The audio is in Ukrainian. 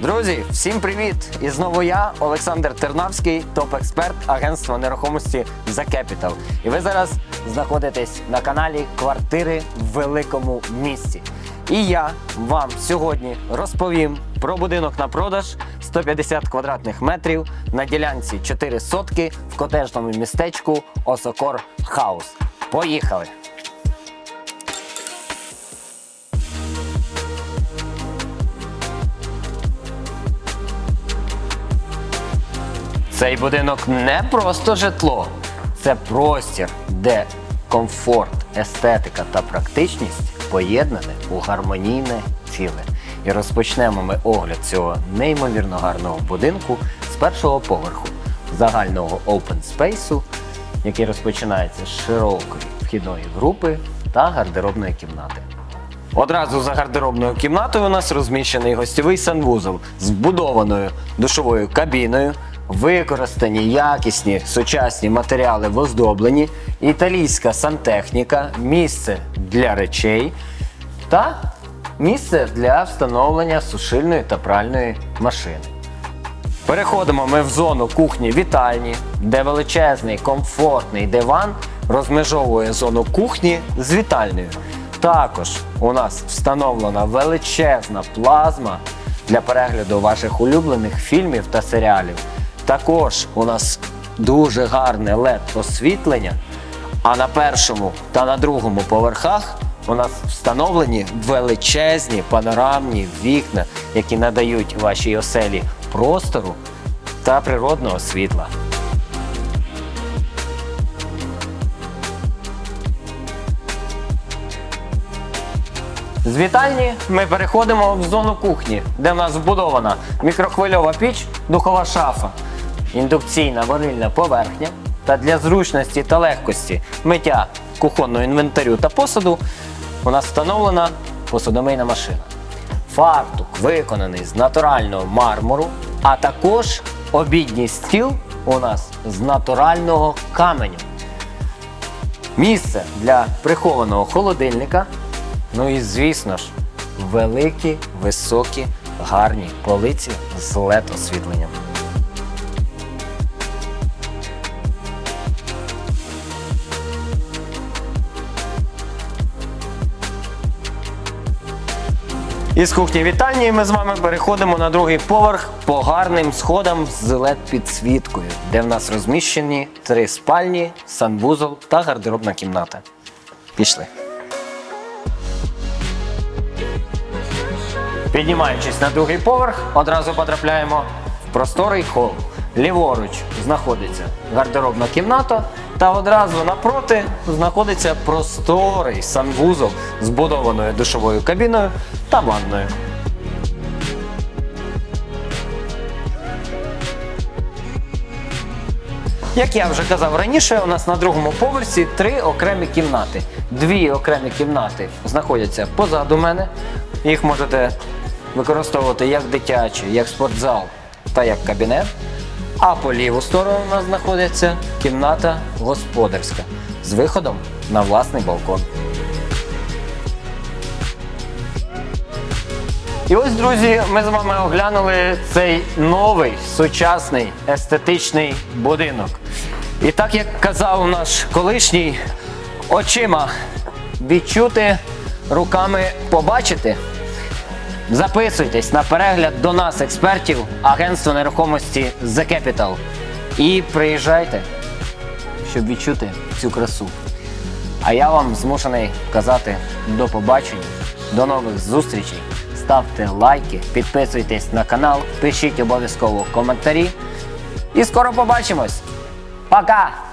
Друзі, всім привіт! І знову я, Олександр Тернавський, топ-експерт агентства нерухомості The Capital. І ви зараз знаходитесь на каналі Квартири в великому місті. І я вам сьогодні розповім про будинок на продаж 150 квадратних метрів на ділянці 4 сотки в котежному містечку Осокор Хаус. Поїхали! Цей будинок не просто житло, це простір, де комфорт, естетика та практичність поєднані у гармонійне ціле. І розпочнемо ми огляд цього неймовірно гарного будинку з першого поверху загального open space, який розпочинається з широкої вхідної групи та гардеробної кімнати. Одразу за гардеробною кімнатою у нас розміщений гостьовий санвузол з вбудованою душовою кабіною, використані якісні сучасні матеріали в оздобленні, італійська сантехніка, місце для речей та місце для встановлення сушильної та пральної машини. Переходимо ми в зону кухні-вітальні, де величезний комфортний диван розмежовує зону кухні з вітальнею. Також у нас встановлена величезна плазма для перегляду ваших улюблених фільмів та серіалів. Також у нас дуже гарне led освітлення. А на першому та на другому поверхах у нас встановлені величезні панорамні вікна, які надають вашій оселі простору та природного світла. З вітальні ми переходимо в зону кухні, де в нас вбудована мікрохвильова піч, духова шафа, індукційна варильна поверхня та для зручності та легкості миття кухонного інвентарю та посуду у нас встановлена посудомийна машина. Фартук виконаний з натурального мармуру, а також обідній стіл у нас з натурального каменю. Місце для прихованого холодильника. Ну і звісно ж, великі, високі, гарні полиці з led освітленням. Із кухні вітальні ми з вами переходимо на другий поверх по гарним сходам з led підсвіткою, де в нас розміщені три спальні, санвузол та гардеробна кімната. Пішли. Піднімаючись на другий поверх, одразу потрапляємо в просторий хол. Ліворуч знаходиться гардеробна кімната, та одразу напроти знаходиться просторий санвузол з збудованою душовою кабіною та ванною. Як я вже казав раніше, у нас на другому поверсі три окремі кімнати. Дві окремі кімнати знаходяться позаду мене. Їх можете використовувати як дитячі, як спортзал та як кабінет. А по ліву сторону у нас знаходиться кімната господарська з виходом на власний балкон. І ось, друзі, ми з вами оглянули цей новий сучасний естетичний будинок. І так як казав наш колишній, очима відчути, руками побачити. Записуйтесь на перегляд до нас, експертів агентства нерухомості The Capital. І приїжджайте, щоб відчути цю красу. А я вам змушений казати до побачення, до нових зустрічей. Ставте лайки, підписуйтесь на канал, пишіть обов'язково коментарі. І скоро побачимось. Пока!